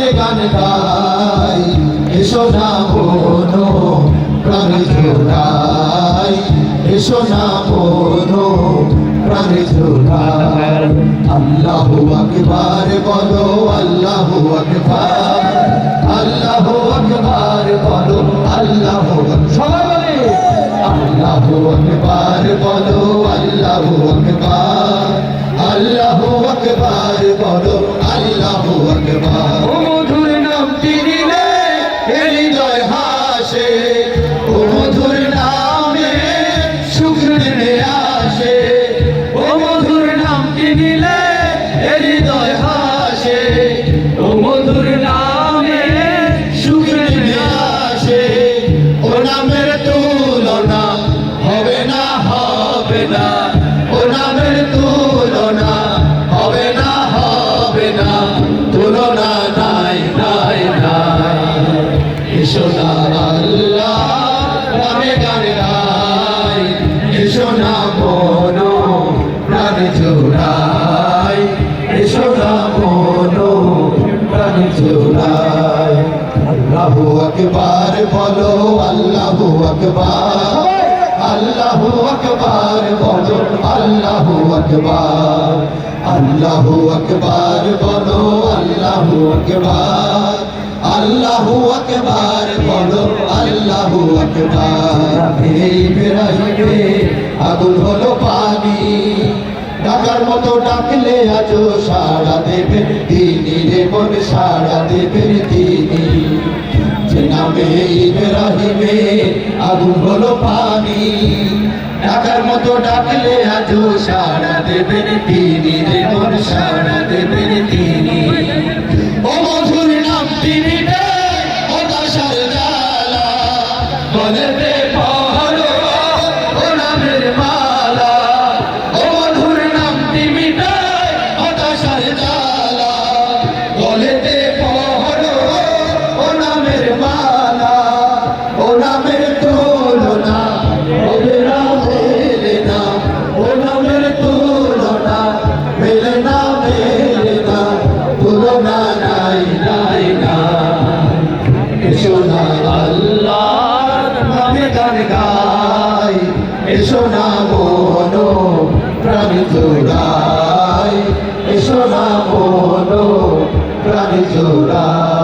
প্রাণে গান গাই, এসো না বোনো, প্রাণে জোড়াই। এসো না জোড়াই। আকবার বলো, আল্লাহু আকবার আল্লাহু আকবার বলো, আল্লাহু সবাই বলে, আল্লাহু আকবার বলো, আল্লাহু আকবার আল্লাহু আকবার বলো আকবার। নিলে হৃদয় হাসে ও মধুর নামে সুখ আসে ও নামের তুলনা হবে না হবে না। ও নামের তুলনা হবে না হবে না। তুলনা নাই নাই নাই। এসো না আল্লাহ গান গাই। এসো আল্লাহু আকবার, বলো আল্লাহু আকবার। আল্লাহু আকবার, বলো আল্লাহু আকবার। আল্লাহু আকবার, বলো আল্লাহু আকবার। আল্লাহু আকবার, বলো আল্লাহু আকবার। এই বেরাইবে আগুন হলো পানি। ডাকার মতো ডাকলে আজও সাড়া দেবে তিনি রে মন সাড়া দেবে তিনি নামে ইব্রাহিমে, আগুন হলো পানি। ডাকার মতো ডাকলে আজও সাড়া দেবেন তিনি রে মন সাড়া দেবেন তিনি। এসো না মনো প্রাণী জোড়াই এসো না মনো প্রাণী জোড়াই